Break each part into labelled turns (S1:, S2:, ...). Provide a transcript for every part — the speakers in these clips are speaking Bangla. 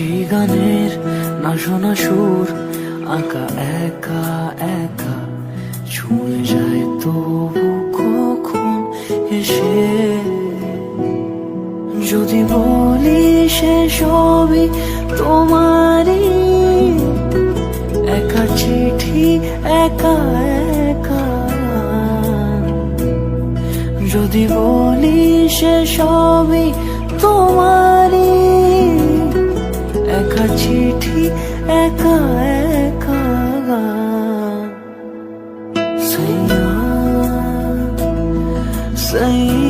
S1: সেই গানের না শোনা সুর, আঁকা একা একা। ছুঁয়ে যায় তবু কখন এসে যদি বলি সে সবই তোমারই, একা চিঠি একা একা। যদি বলি সে সবই তোমারই লেখা চিঠি একা একা গান। সৈয়া সৈয়া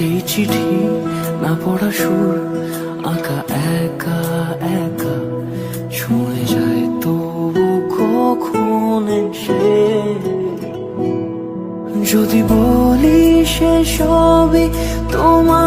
S1: সেই চিঠি না পড়া সুর, আঁকা একা একা। শুনে যায় তবু কখন সে যদি বলি সে সবে তোমারই